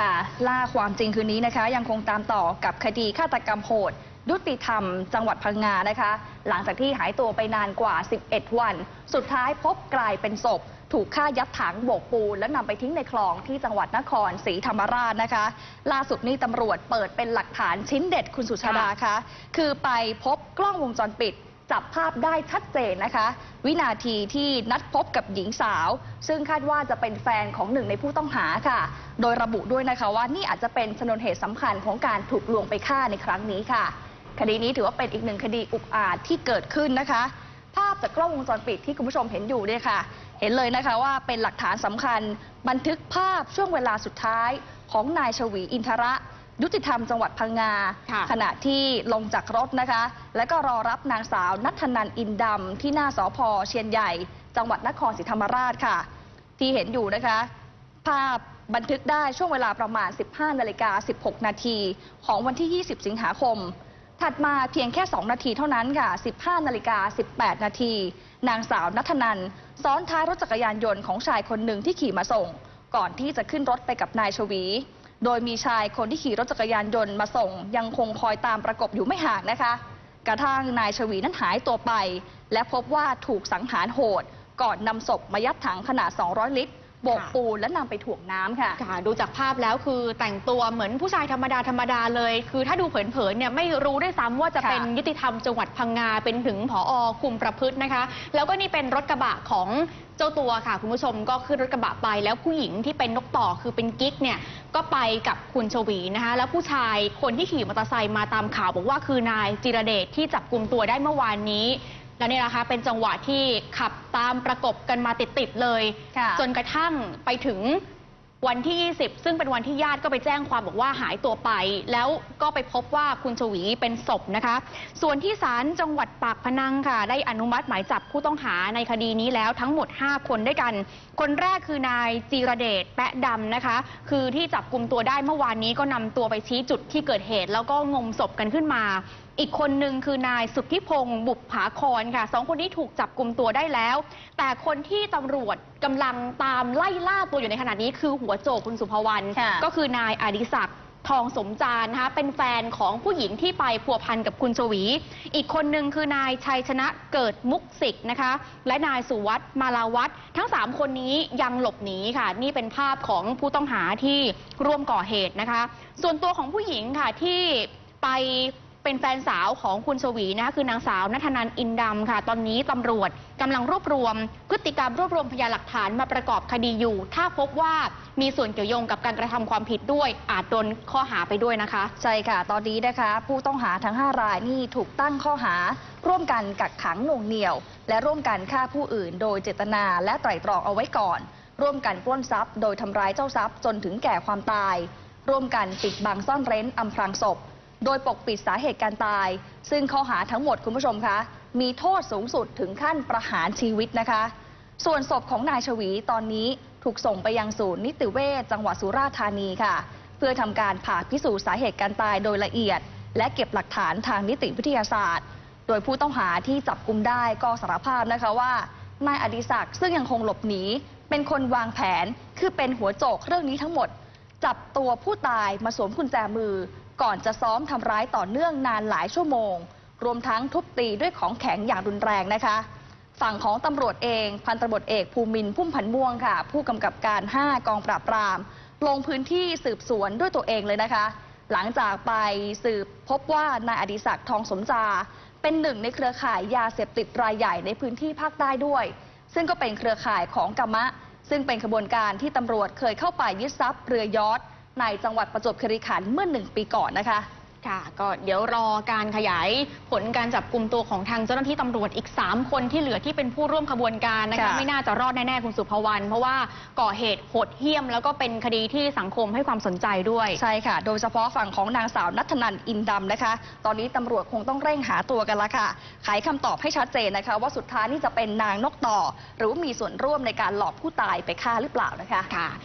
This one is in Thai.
ค่ะ ล่าความจริงคืนนี้นะคะ ยังคงตามต่อกับคดีฆาตกรรมโหด ยุติธรรม จังหวัดพังงานะคะ หลังจากที่หายตัวไปนานกว่า 11 วัน สุดท้ายพบกลายเป็นศพ ถูกฆ่ายัดถังโบกปูน และนำไปทิ้งในคลองที่จังหวัดนครศรีธรรมราชนะคะ ล่าสุดนี่ตำรวจเปิดเป็นหลักฐานชิ้นเด็ดคุณสุชาดาคะคือไปพบกล้องวงจรปิด จับภาพได้ชัดเจนนะคะ วินาทีที่นัดพบกับหญิงสาว ซึ่งคาดว่าจะเป็นแฟนของหนึ่งในผู้ต้องหาค่ะ โดยระบุด้วยนะคะว่านี่อาจจะเป็นชนวนเหตุสำคัญของการถูกลวงไปฆ่าในครั้งนี้ค่ะ คดีนี้ถือว่าเป็นอีกหนึ่งคดีอุกอาจที่เกิดขึ้นนะคะ ภาพจากกล้องวงจรปิดที่คุณผู้ชมเห็นอยู่เนี่ยค่ะ เห็นเลยนะคะว่าเป็นหลักฐานสำคัญ บันทึกภาพช่วงเวลาสุดท้ายของนายชวีอินทระ ยุติธรรมจังหวัดพังงา ค่ะขณะที่ลงจากรถนะคะ แล้วก็รอรับนางสาวนัทธนันอินดำที่หน้าสพเชียนใหญ่ จังหวัดนครศรีธรรมราชค่ะ ที่เห็นอยู่นะคะ ภาพบันทึกได้ช่วงเวลาประมาณ 15นาฬิกา16 นาทีของวันที่ 20 สิงหาคม ถัดมาเพียงแค่ 2 นาทีเท่านั้นค่ะ 15นาฬิกา18 นาที นางสาวนัทนันซ้อนท้ายรถจักรยานยนต์ของชายคนหนึ่งที่ขี่มาส่ง ก่อนที่จะขึ้นรถไปกับนายชวี โดยมีชายคนที่ขี่รถจักรยานยนต์มาส่ง ยังคงคอยตามประกบอยู่ไม่ห่างนะคะ กระทั่งนายชวีนั้นหายตัวไป และพบว่าถูกสังหารโหด ก่อนนำศพมายัดถังขนาด 200 ลิตร โบกค่ะปูนและนำไปถ่วงน้ำค่ะ ค่ะดูจากภาพแล้วคือแต่งตัวเหมือนผู้ชายธรรมดาธรรมดาเลย คือถ้าดูเผินๆเนี่ยไม่รู้ด้วยซ้ำว่าจะค่ะเป็นยุติธรรมจังหวัดพังงาเป็นถึงผอคุมประพฤตินะคะ แล้วก็นี่เป็นรถกระบะของเจ้าตัวค่ะ คุณผู้ชมก็ขึ้นรถกระบะไป แล้วผู้หญิงที่เป็นนกต่อคือเป็นกิ๊กเนี่ยก็ไปกับคุณชวีนะคะ แล้วผู้ชายคนที่ขี่มอเตอร์ไซค์มาตามข่าวบอกว่าคือนายจิรเดชที่จับกลุ่มตัวได้เมื่อวานนี้ แล้วเนี่ยนะคะเป็นจังหวะที่ขับตามประกบกันมาติดๆเลย ค่ะจนกระทั่งไปถึงวันที่ 20 ซึ่งเป็นวันที่ญาติก็ไปแจ้งความบอกว่าหายตัวไป แล้วก็ไปพบว่าคุณชวีเป็นศพนะคะ ส่วนที่ศาลจังหวัดปากพนังค่ะ ได้อนุมัติหมายจับผู้ต้องหาในคดีนี้แล้วทั้งหมด 5 คนด้วยกัน คนแรกคือนายจีรเดชแปะดำนะคะ คือที่จับกลุ่มตัวได้เมื่อวานนี้ก็นำตัวไปชี้จุดที่เกิดเหตุ แล้วก็งมศพกันขึ้นมาอีกคนหนึ่งคือนายสุทธิพงศ์บุปผาคอนค่ะสองคนนี้ถูกจับกลุ่มตัวได้แล้ว แต่คนที่ตำรวจกำลังตามไล่ล่าตัวอยู่ในขณะนี้คือหัวโจกคุณสุภวรรณค่ะก็คือนายอดิศักดิ์ทองสมจารนะคะเป็นแฟนของผู้หญิงที่ไปพัวพันกับคุณชวี อีกคนหนึ่งคือนายชัยชนะเกิดมุกสิกนะคะ และนายสุวัตมาลาวัตทั้ง 3 คนนี้ยังหลบหนีค่ะ นี่เป็นภาพของผู้ต้องหาที่ร่วมก่อเหตุนะคะ ส่วนตัวของผู้หญิงค่ะที่ไป เป็นแฟนสาวของคุณชวีนะคะคือนางสาวนัทนันอินดำค่ะ ตอนนี้ตำรวจกำลังรวบรวม พฤติกรรมรวบรวมพยานหลักฐานมาประกอบคดีอยู่ ถ้าพบว่ามีส่วนเกี่ยวโยงกับการกระทำความผิดด้วย อาจโดนข้อหาไปด้วยนะคะ ใช่ค่ะ ตอนนี้นะคะ ผู้ต้องหาทั้ง 5 รายนี่ถูกตั้งข้อหา ร่วมกันกักขังหน่วงเหนี่ยว และร่วมกันฆ่าผู้อื่น โดยเจตนาและไตร่ตรองเอาไว้ก่อน ร่วมกันปล้นทรัพย์ โดยทำร้ายเจ้าทรัพย์จนถึงแก่ความตาย ร่วมกันปิดบังซ่อนเร้นอำพรางศพ โดยปกปิดสาเหตุการตาย ซึ่งข้อหาทั้งหมดคุณผู้ชมคะมีโทษสูงสุดถึงขั้นประหารชีวิตนะคะ ส่วนศพของนายชวีตอนนี้ถูกส่งไปยังศูนย์นิติเวชจังหวัดสุราษฎร์ธานีค่ะ เพื่อทำการผ่าพิสูจน์สาเหตุการตายโดยละเอียด และเก็บหลักฐานทางนิติวิทยาศาสตร์ โดยผู้ต้องหาที่จับกุมได้ก็สารภาพนะคะว่านายอดิศักดิ์ซึ่งยังคงหลบหนีเป็นคนวางแผนคือเป็นหัวโจกเรื่องนี้ทั้งหมด จับตัวผู้ตายมาสวมกุญแจมือ ก่อนจะซ้อมทำร้ายต่อเนื่องนานหลายชั่วโมง รวมทั้งทุบตีด้วยของแข็งอย่างรุนแรงนะคะ ฝั่งของตำรวจเองพันตำรวจเอกภูมินพุ่มพันม่วงค่ะ ผู้กำกับการ 5 กองปราบปราม ลงพื้นที่สืบสวนด้วยตัวเองเลยนะคะ หลังจากไปสืบพบว่านายอดิศักดิ์ทองสมจา เป็นหนึ่งในเครือข่ายยาเสพติดรายใหญ่ในพื้นที่ภาคใต้ด้วย ซึ่งก็เป็นเครือข่ายของกามะซึ่งเป็นขบวนการที่ตำรวจเคยเข้าไปยึดทรัพย์เรือยอท ในจังหวัดประจวบคีรีขันธ์เมื่อหนึ่งปีก่อนนะคะ ค่ะ ก็เดี๋ยวรอการขยายผลการจับกลุ่มตัวของทางเจ้าหน้าที่ตำรวจอีก 3 คนที่เหลือที่เป็นผู้ร่วมขบวนการนะคะ ค่ะไม่น่าจะรอดแน่ ๆ คุณสุภวรรณเพราะว่าก่อเหตุโหดเหี้ยม แล้วก็เป็นคดีที่สังคมให้ความสนใจด้วย ใช่ค่ะ โดยเฉพาะฝั่งของนางสาวนัทนันอินดำนะคะ ตอนนี้ตำรวจคงต้องเร่งหาตัวกันละค่ะ ไขคำตอบให้ชัดเจนนะคะ ว่าสุดท้ายนี่จะเป็นนางนกต่อ หรือว่ามีส่วนร่วมในการหลอกผู้ตายไปฆ่าหรือเปล่านะคะ ค่ะ